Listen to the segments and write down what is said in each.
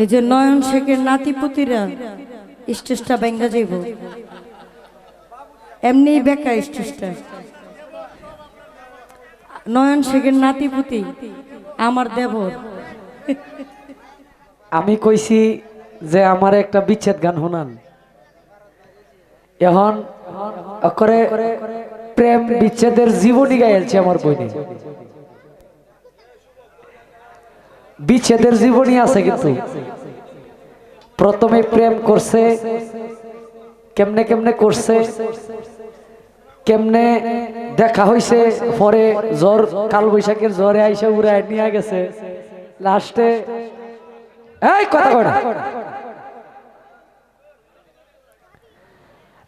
এই যে নয়ন শেখের নাতিপুতিরা, স্টেজটা ব্যাঙ্গা যাইব। এমনি বেকা স্টেজটা। নয়ন শেখের নাতিপুতি, আমার দেবর। আমি কইছি যে আমার একটা বিচ্ছেদ গান শোনান। এখন করে প্রেম বিচ্ছেদের জীবনী গাইছে আমার বইনে। বিচ্ছেদের জীবনী আছে কিন্তু। প্রথমে প্রেম করছে, কেমনে কেমনে করছে, কেমনে দেখা হইছে, পরে জ্বর, কাল বৈশাখের জ্বরে আইসা উড়ায় নিয়ে গেছে। লাস্টে এই কথা কয়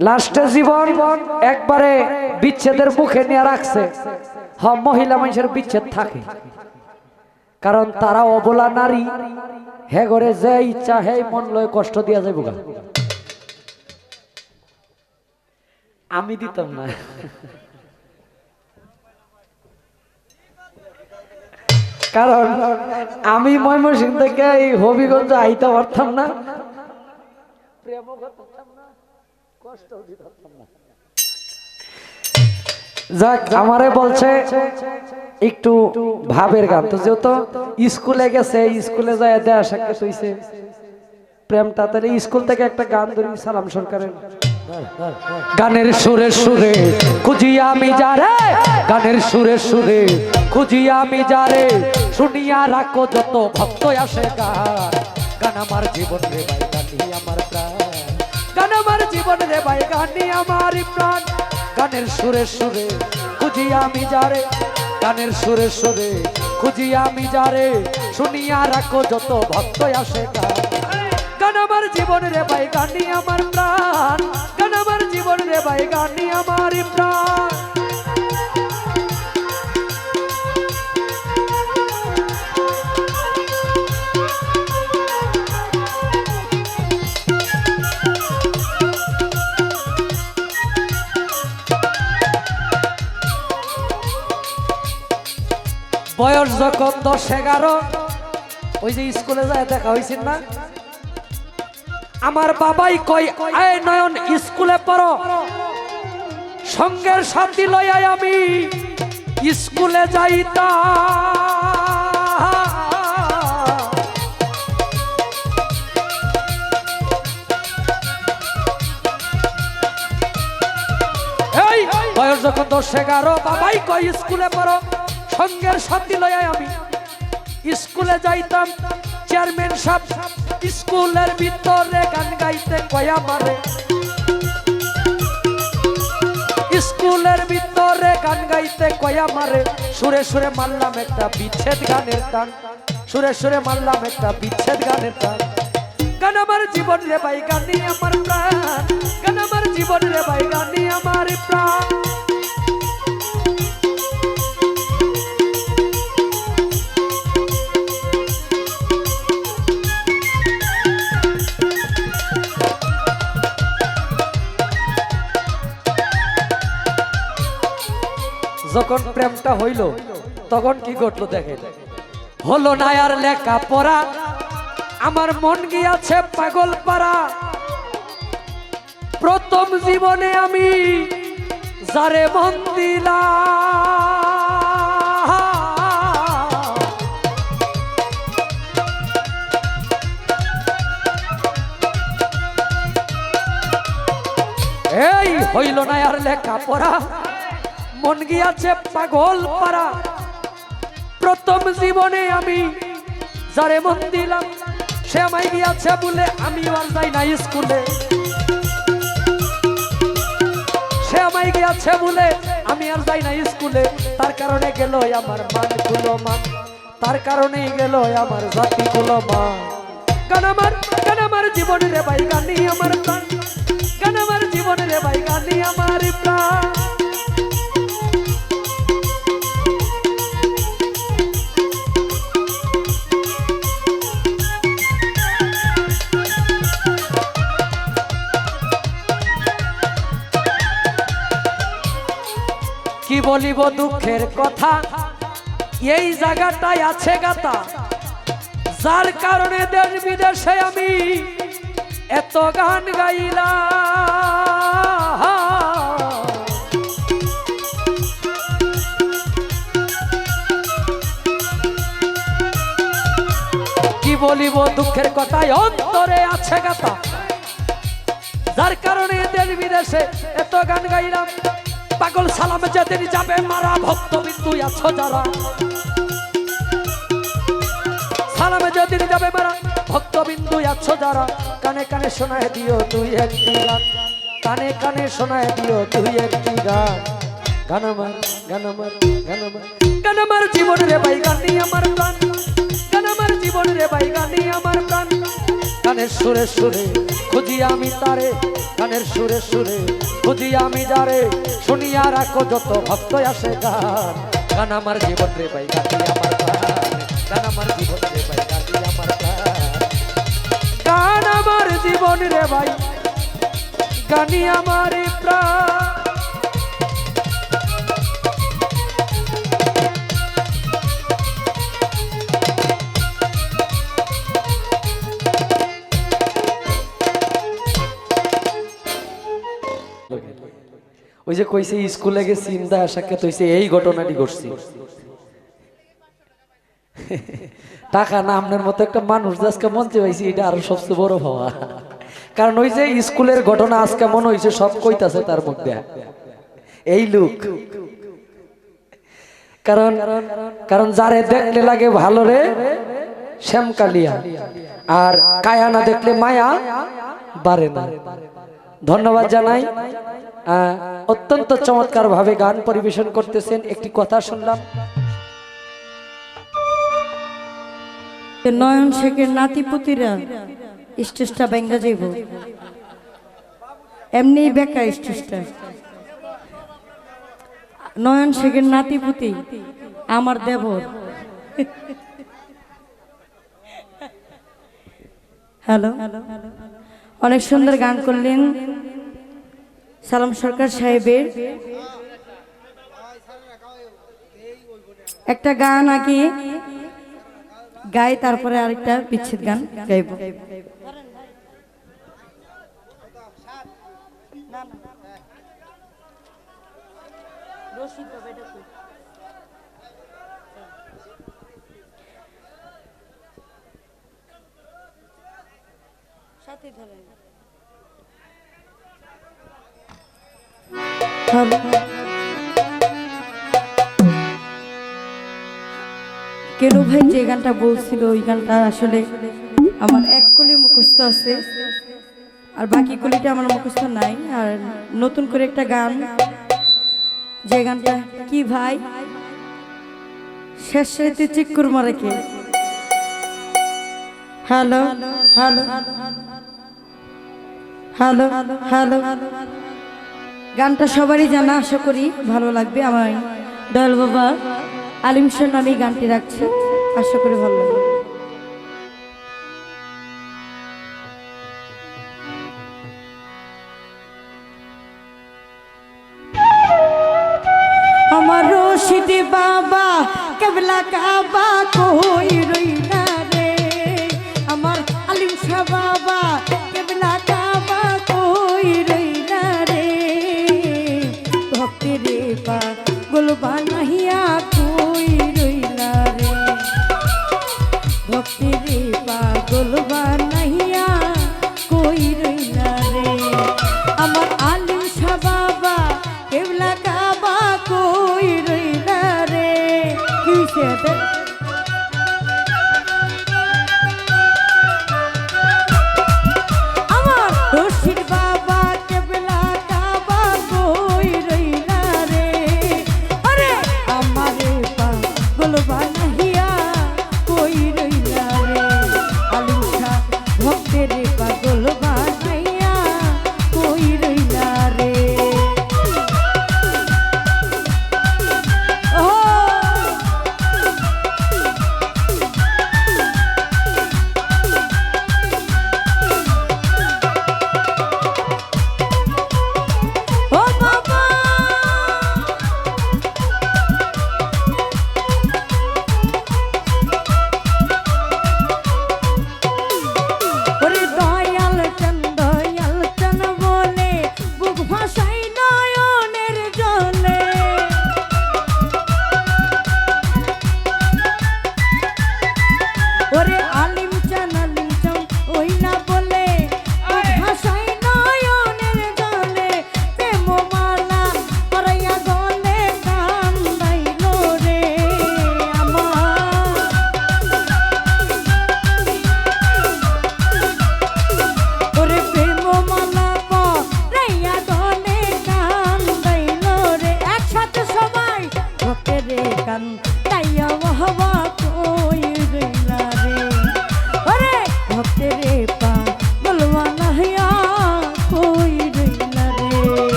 লাস্টে জীবন একবারে বিচ্ছেদের মুখে নিয়ে রাখছে। হ, মহিলা মানুষের বিচ্ছেদ থাকে। কারণ তারা অবলা নারী। হে ঘরে যে ইচ্ছা হে মন লয় কষ্ট দিয়া যাইব গা। আমি দিতাম না। কারণ আমি ময়মনসিং থেকে এই হবিগঞ্জ আইতে পারতাম না। যাক, আমারে বলছে একটু ভাবের গান। তো যেহেতু স্কুলে গেছে, স্কুলে যায় দেয়া সাক্ষাৎ হইছে। প্রেমটা তাহলে স্কুল থেকে একটা গান ধরি, সালাম সরকারের। গানের সুরে সুরে খুঁজি আমি যারে, গানের সুরে সুরে খুঁজি আমি যারে। শুনিয়া রাখো যত ভক্ত আসে গান। গান আমার জীবন রে ভাই গানি আমার প্রাণ। গান আমার জীবন রে ভাই গানি আমার প্রাণ। গানের সুরে সুরে, খুঁজি আমি যারে। গানের সুরে সুরে, খুঁজি আমি যারে। শুনিয়া রাখো যত ভক্ত আসে গান আমার জীবন রে ভাই গানি আমার প্রাণ। গান আমার জীবন রে ভাই গানি আমার প্রাণ। বয়স যখন দশ, এগারো, ওই যে স্কুলে যায় দেখা হয়েছিল না? আমার বাবাই কই আয় নয়ন, স্কুলে পড়ো। সঙ্গের সাথী লইয়াই আমি স্কুলে যাইতা বয়স যখন দশ, এগারো, বাবাই কই স্কুলে পড়ো। সঙ্গের সাথী লইয়াই আমি স্কুলে যাইতাম। চেয়ারম্যান সাহেব স্কুলের ভিতরে গান গাইতে কয়া মারে স্কুলের ভিতরে গান গাইতে কয়া মারে সুরে সুরে মারলাম একটা বিচ্ছেদ গানের টান। সুরে সুরে মারলাম একটা বিচ্ছেদ গানের টান। গান আমার জীবন রে ভাই গানি আমার প্রাণ। গান আমার জীবন রে ভাই গানি আমার প্রাণ। যখন প্রেমটা হইল, তখন কি ঘটলো দেখেন? হলো না আর লেখা পড়া, আমার মন গিয়াছে পাগল পাড়া। প্রথম জীবনে আমি যারে মন দিলাম এই হইল না আর লেখা পড়া মন গিয়াছে পাগল পারা প্রথম জীবনে আমি যারে মন দিলাম, সে আমায় গিয়াছে বলে আমি আর যাই না স্কুলে। সে আমায় গিয়াছে বলে আমি আর যাই না স্কুলে। তার কারণে গেল আমার মানগুলো মান তার কারণেই গেল আমার জাতি গুলো মান গান আমার গান আমার জীবন রে ভাই গানি আমার প্রাণ। গান আমার জীবন রে ভাই গানি আমার প্রাণ। বলিব দুঃখের কথা। এই জায়গাটায় আছে গাতা। যার কারণে দেশ বিদেশে আমি এত গান গাইলাম। কি বলিব দুঃখের কথায়? অন্তরে আছে গাতা। যার কারণে দেশ বিদেশে এত গান গাইলাম। পাগল সালাম যেদিন যাবে, মারা ভক্ত বিন্দু আছো যারা। সালামে যেদিন যাবে, মারা ভক্ত বিন্দু আছো যারা। কানে কানে শোনায় দিও তুই একটি গান। কানে কানে শোনায় দিও তুই একটি গান। গান আমার গান আমার গান আমার। গান আমার জীবন রে ভাই, গানি আমার প্রাণ। গান আমার জীবন রে ভাই, গানি আমার প্রাণ। গানের সুরে সুরে, খুঁজি আমি তারে। গানের সুরে সুরে, খুঁজি আমি যারে। শুনিয়া রাখো যত ভক্ত আসে গান গান আমার জীবন রে ভাই আমার গান আমার জীবন রে ভাই আমার গান আমার জীবন রে ভাই গানি আমার প্রাণ। ওই যে কইছে, স্কুলে গেছি ইন্দা সাক্ষাৎ হইছে, এই ঘটনাটি ঘটছে। টাকা না আপনার মতো একটা মানুষ আজকে মঞ্চে পাইছি এটা আরও সবচেয়ে বড় হওয়া। কারণ ওই যে স্কুলের ঘটনা আজকে মনে হয়েছে সব কইতাছে তার মধ্যে। এই লোক। কারণ কারণ যারে দেখলে লাগে ভালো রে, শ্যামকালিয়া। আর কায়া না দেখলে মায়া বাড়ে না। ধন্যবাদ জানাই। অত্যন্ত চমৎকার ভাবে গান পরিবেশন করতেছেন। একটি কথা শুনলাম। নয়ন শেখের নাতিপুতিরা স্টেজটা ব্যাঙ্গা যাইব। এমনি বেকা স্টেজটা। নয়ন শেখের নাতিপুতি আমার দেবর। হ্যালো? অনেক সুন্দর গান করলেন সালাম সরকার সাহেবের। একটা গান আগে গাই, তারপরে আরেকটা বিচ্ছেদ গান গাইব। কেন ভাই যে গানটা বলছিল, ওই গানটা আসলে আমার এক কলি মুখস্থ আছে, আর বাকি কলিটা আমার মুখস্থ নাই, আর নতুন করে একটা গান। যে গানটা, কি ভাই? শেষ রাতে চিক্কুর মারে কে? হ্যালো হ্যালো হ্যালো হ্যালো গানটা সবারই জানা, আশা করি ভালো লাগবে। আমার দয়াল বাবা আলিম শাহ নামে গানটি রাখছি আশা করি ভালো লাগবে। আমার রশিদি বাবা, কেবলা কাবা কই রইলা?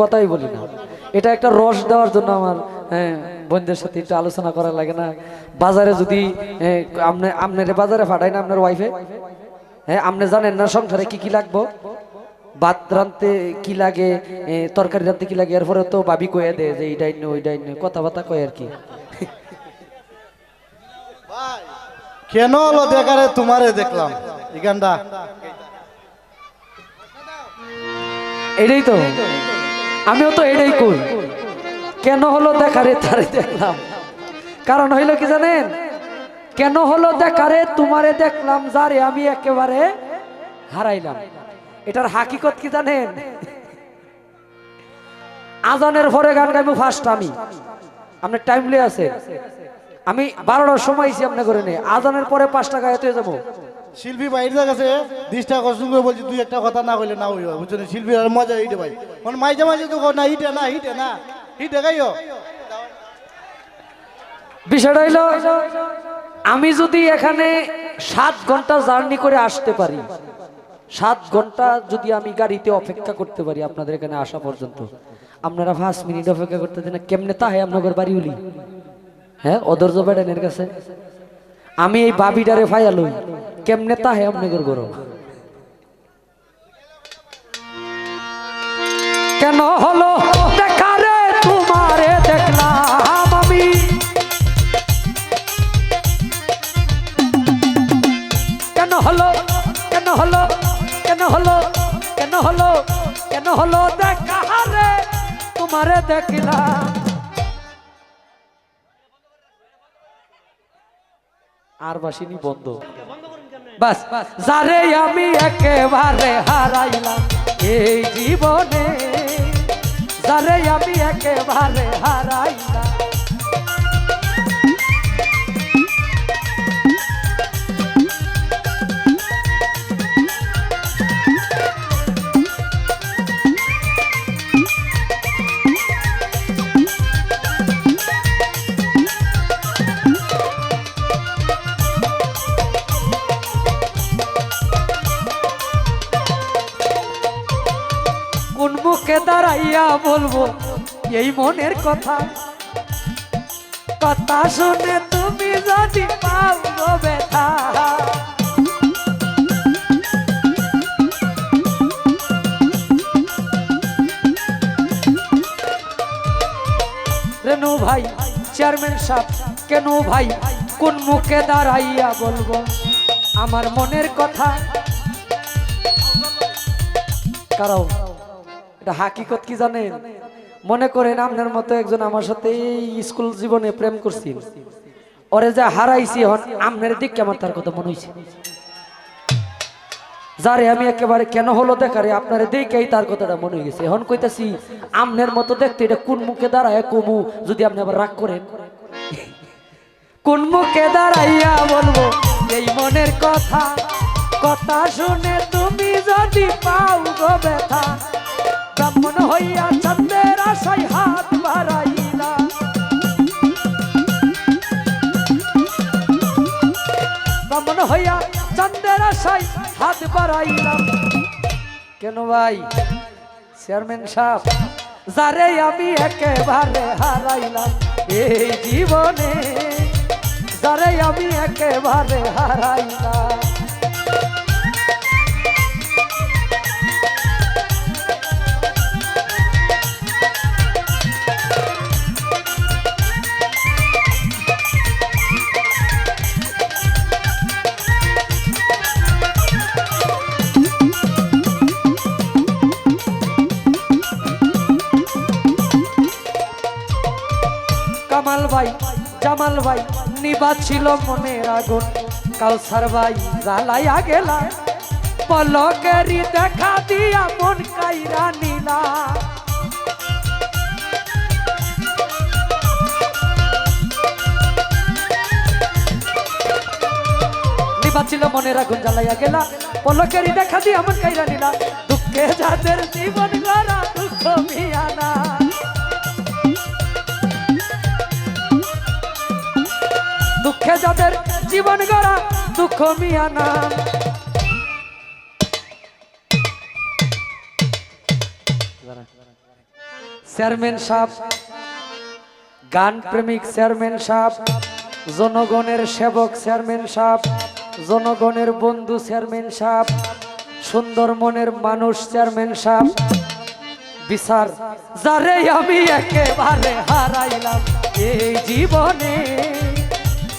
কথাই বলি না। এটা একটা রস দেওয়ার জন্য আমার হ্যাঁ, বোনদের সাথে একটু আলোচনা করা লাগে না। বাজারে যদি আপনি আপনার বাজারে ফাটাই না আপনার ওয়াইফে হ্যাঁ আপনি জানেন না সংসারে কি কি লাগবো? ভাত রানতে কি লাগে? তরকারি রানতে কি লাগে? এরপরে তো ভাবি কয়ে দেয় যে এইটাই নে ওইটাই নে কথাবার্তা কয় আর কি। কেন হলো দেখারে? তোমারে দেখলাম। এই গানটা। এটাই তো। আমিও তো এটাই কই কেন হলো দেখারে তারে দেখলাম। কারণ হইল কি জানেন? কেন হলো দেখারে তোমারে দেখলাম যারে আমি একেবারে হারাইলাম। এটার হাকিকত কি জানেন? আজানের পরে গান গাইবো ফার্স্ট আমি। আপনার টাইমলি আছে। আমি বারোটার সময় এসে আপনি করে নে আজানের পরে পাঁচটা গায়ে যাব। শিল্পী বাইরের কাছে দিশটা কষ্ট করে বলছি তুই একটা কথা না কইলে না হইবা। বুঝছ না, শিল্পীর আর মজা হিটে ভাই। মানে মাঝে মাঝে তো না হিটে না হিটে না হিটে গাইও। বিষয়টা হইল, আমি যদি এখানে সাত ঘণ্টা জার্নি করে আসতে পারি, সাত ঘণ্টা যদি আমি গাড়িতে অপেক্ষা করতে পারি আপনাদের এখানে আসা পর্যন্ত, আপনারা পাঁচ মিনিট অপেক্ষা করতে দিন কেমনে তাহে আপনাদের বাড়ি উলি? হ্যাঁ অদর্য বেড়ানের কাছে। আমি এই বাবিডারে ফাইয়ালই কেমনে তাহে আপনাদের গরম কেন হলো? দেখারে তোমারে দেখলাম আমি। কেন হলো? কেন হলো? কেন হলো? কেন হলো? কেন হলো? দেখা রে, তোমারে দেখলাম। আর বাসিনি বন্ধ। বাস যারে আমি একেবারে হারাইলাম এই জীবনে যারে আমি একেবারে হারাইলাম। দাঁড়াইয়া বলব, এই মনের কথা। কথা শুনে তুমি যদি গো ব্যথা। রেনু ভাই, চেয়ারম্যান সাহেব, কেন ভাই, কোন মুখে দাঁড়াইয়া বলব, আমার মনের কথা। কারণ এটা হাকিকত কি জানেন? মনে করেন আপনার মতো একজন আমার সাথে স্কুল জীবনে প্রেম করছি ওরে যা হারাইছি এখন আমনের দিক আমার তার কথা মনে হয়েছে যারে আমি একেবারে কেন হলো দেখারে আপনার দেখেই তার কথাটা মনে হয়ে গেছে এখন কইতাছি আমনের মতো দেখতে এটা কোন মুখে দাঁড়ায় কমু, যদি আপনি আবার রাগ করেন? কোন মুখে দাঁড়াইয়া বলব, এই মনের কথা? কথা শুনে তুমি যদি পাও গো ব্যথা। ব্রাহ্মণ হইয়া চন্দ্রের আশায় হাত বাড়াইলা। ব্রাহ্মণ হইয়া চন্দ্রের আশায় হাত বাড়াইলাম কেন ভাই? চেয়ারম্যান সাহেব, যারে আমি একেবারে হারাইলাম এই জীবনে, যারে আমি একেবারে হারাইলাম। জামাল ভাই, নিবা ছিল মনের আগুন। কাউসার ভাই জ্বালাইয়া গেলা পলকেরি দেখা দিয়া মন কাইরা নিলা বাঁচিল মনে রাখুন জ্বালাইয়া গেলা পলকেরই দেখা দিয়ে আমার কাইরা নিলা দুঃখে যাদের জীবন গড়া, দুঃখ মিয়ানা দুঃখে যাদের জীবন গড়া দুঃখ মিয়ানা চেয়ারম্যান সাহেব, গান প্রেমিক চেয়ারম্যান সাহেব, জনগণের সেবক চেয়ারম্যান সাহেব, জনগণের বন্ধু চেয়ারম্যান সাহেব সুন্দর মনের মানুষ চেয়ারম্যান সাহেব, বিচার যারে আমি একেবারে হারাইলাম এই জীবনে।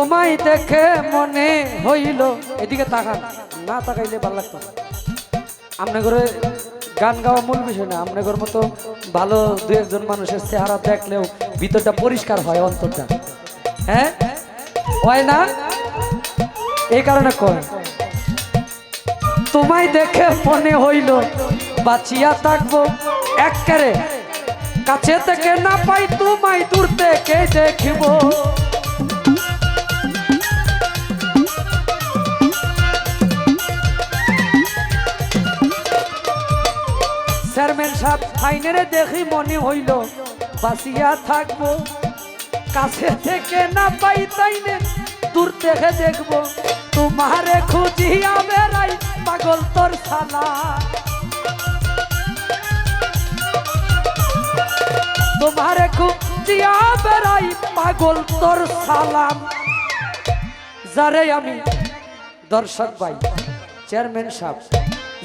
তোমায় দেখে মনে হইল। এদিকে তাকান, না তাকাইলে ভালো লাগতো ঘরে গান গাওয়া মূল বিষয় না আপনার ঘর মতো ভালো দু একজন মানুষের চেহারা দেখলেও ভিতরটা পরিষ্কার হয় অন্তরটা। হ্যাঁ? হয় না? এই কারণে কয়, তোমায় দেখে মনে হইল বাঁচিয়া থাকব এককারে। কাছে থেকে না পাই তোমায় দূর থেকে দেখিব। চেয়ারম্যান সাহেব ফাইনারে দেখি মনে হইল, বাঁচিয়া থাকব। কাছে থেকে না পাই তাইনে দূর থেকে দেখব। তোমারে খুঁজিয়া বেড়াই পাগল তোর সালা তোমারে খুঁজিয়া বেড়াই পাগল তোর সালাম যারে আমি দর্শক ভাই, চেয়ারম্যান সাহেব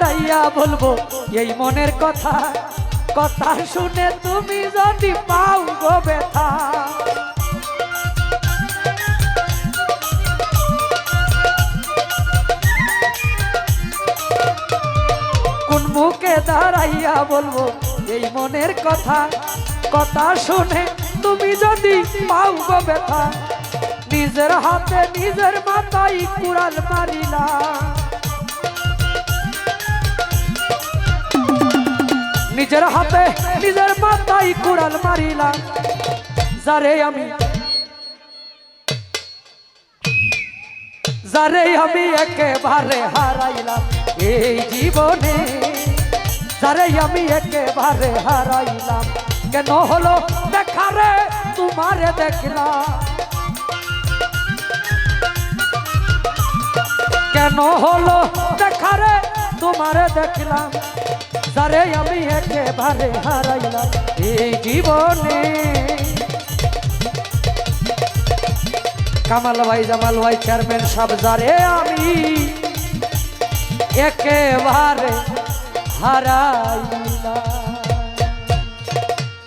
দাঁড়াইয়া বলব, এই মনের কথা কথা শুনে তুমি যদি পাও গো ব্যথা। কোন মুখে দাঁড়াইয়া বলব, এই মনের কথা কথা শুনে তুমি যদি পাও গো ব্যথা। নিজের হাতে নিজের মাথায় কুড়াল মারিলা নিজের হাতে নিজের মাথায় কুড়াল মারিলাম। যারে আমি যারে আমি একেবারে হারাইলাম এই জীবনে, যারে আমি একেবারে হারাইলাম। কেন হলো দেখারে তোমারে দেখলাম। কেন হলো দেখারে তোমারে দেখলাম। যারে আমি একেবারে হারাইলাম এই জীবনে। কামাল ভাই, জামাল ভাই, চেয়ারম্যান সব যারে আমি একেবারে হারাইলাম।